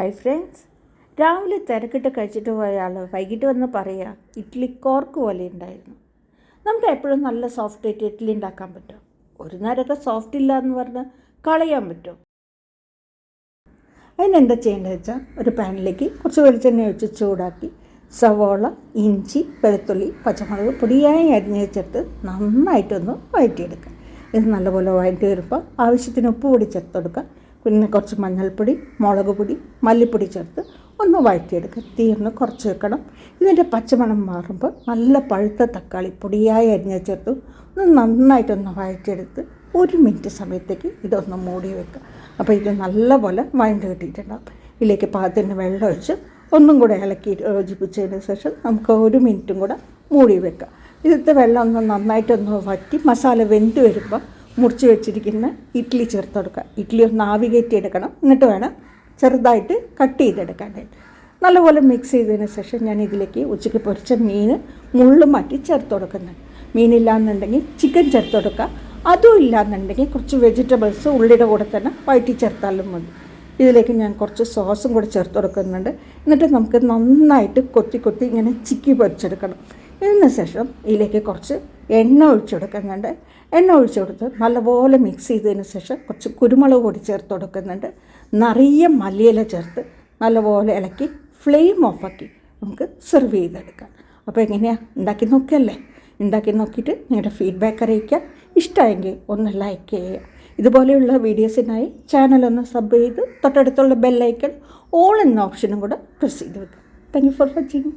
Hi friends രാവിലെ തിരക്കിട്ട് കഴിച്ചിട്ട് പോയ ആൾ വൈകിട്ട് വന്ന് പറയുക ഇഡ്ഡലി കോർക്ക് പോലെ ഉണ്ടായിരുന്നു. നമുക്ക് എപ്പോഴും നല്ല സോഫ്റ്റ് ആയിട്ട് ഇഡ്ഡലി ഉണ്ടാക്കാൻ പറ്റും? ഒരു നേരമൊക്കെ സോഫ്റ്റ് ഇല്ല എന്ന് പറഞ്ഞ് കളയാൻ പറ്റും? അതിനെന്താ ചെയ്യേണ്ടത് വെച്ചാൽ ഒരു പാനിലേക്ക് കുറച്ച് വെളിച്ചെണ്ണ ഒഴിച്ച് ചൂടാക്കി സവോള ഇഞ്ചി വെളുത്തുള്ളി പച്ചമുളക് പൊടിയായി അരിഞ്ഞ് ചേർത്ത് നന്നായിട്ടൊന്ന് വഴറ്റിയെടുക്കുക ഇത് നല്ലപോലെ വഴറ്റി വരുമ്പോൾ ആവശ്യത്തിന് ഉപ്പ് പൊടി ചേർത്ത് കൊടുക്കുക പിന്നെ കുറച്ച് മഞ്ഞൾപ്പൊടി മുളക് പൊടി മല്ലിപ്പൊടി ചേർത്ത് ഒന്ന് വഴറ്റിയെടുക്കുക. തീർന്ന് കുറച്ച് വെക്കണം. ഇതിന്റെ പച്ചമണം മാറുമ്പോൾ നല്ല പഴുത്ത തക്കാളി പൊടിയായി അരിഞ്ഞ ചേർത്ത്. ഒന്ന് നന്നായിട്ടൊന്ന് വഴറ്റിയെടുത്ത് ഒരു മിനിറ്റ് സമയത്തേക്ക് ഇതൊന്ന് മൂടി വെക്കുക. അപ്പോൾ ഇത് നല്ലപോലെ വഴണ്ട് കിട്ടിയിട്ടുണ്ടാവും ഇതിലേക്ക് പാകത്തിന് വെള്ളം ഒഴിച്ച് ഒന്നും കൂടെ ഇളക്കി യോജിപ്പിച്ചതിന് ശേഷം നമുക്ക് ഒരു മിനിറ്റും കൂടെ മൂടി വെക്കുക. ഇതിലത്തെ വെള്ളം ഒന്ന് നന്നായിട്ടൊന്ന് വറ്റി മസാല വെന്ത് വരുമ്പോൾ മുറിച്ച് വെച്ചിരിക്കുന്ന ഇഡ്ഡലി ചേർത്ത് കൊടുക്കുക ഇഡ്ഡലി ഒന്ന് ആവികേറ്റ് എടുക്കണം എന്നിട്ട് വേണം ചെറുതായിട്ട് കട്ട് ചെയ്തെടുക്കാനായിട്ട്. നല്ലപോലെ മിക്സ് ചെയ്തതിന് ശേഷം ഞാൻ ഇതിലേക്ക് ഉച്ചയ്ക്ക് പൊരിച്ച മീൻ മുള്ളു മാറ്റി ചേർത്ത് കൊടുക്കുന്നുണ്ട് മീനില്ലാന്നുണ്ടെങ്കിൽ ചിക്കൻ ചേർത്ത് കൊടുക്കുക അതും ഇല്ലാന്നുണ്ടെങ്കിൽ കുറച്ച് വെജിറ്റബിൾസ് ഉള്ളിയുടെ കൂടെ തന്നെ വയറ്റി ചേർത്താലും മതി. ഇതിലേക്ക് ഞാൻ കുറച്ച് സോസും കൂടെ ചേർത്ത് കൊടുക്കുന്നുണ്ട് എന്നിട്ട് നമുക്ക് നന്നായിട്ട് കൊത്തി കൊത്തി ഇങ്ങനെ ചിക്കി പൊരിച്ചെടുക്കണം. ഇതിന് ശേഷം ഇതിലേക്ക് കുറച്ച് എണ്ണ ഒഴിച്ചു കൊടുക്കുന്നുണ്ട്. എണ്ണ ഒഴിച്ചു കൊടുത്ത് നല്ലപോലെ മിക്സ് ചെയ്തതിന് ശേഷം കുറച്ച് കുരുമുളക് പൊടി ചേർത്ത് കൊടുക്കുന്നുണ്ട്. നിറയെ മല്ലിയില ചേർത്ത് നല്ലപോലെ ഇളക്കി ഫ്ലെയിം ഓഫാക്കി നമുക്ക് സെർവ് ചെയ്തെടുക്കാം. അപ്പോൾ എങ്ങനെയാണ് ഉണ്ടാക്കി നോക്കിയല്ലേ? ഉണ്ടാക്കി നോക്കിയിട്ട് നിങ്ങളുടെ ഫീഡ്ബാക്ക് അറിയിക്കുക. ഇഷ്ടമായെങ്കിൽ ഒന്ന് ലൈക്ക് ചെയ്യുക. ഇതുപോലെയുള്ള വീഡിയോസിനായി ചാനലൊന്ന് സബ് ചെയ്ത് തൊട്ടടുത്തുള്ള ബെല്ലൈക്കൺ ഓൾ എന്ന ഓപ്ഷനും കൂടെ പ്രസ് ചെയ്ത് വെക്കുക. Thank you for watching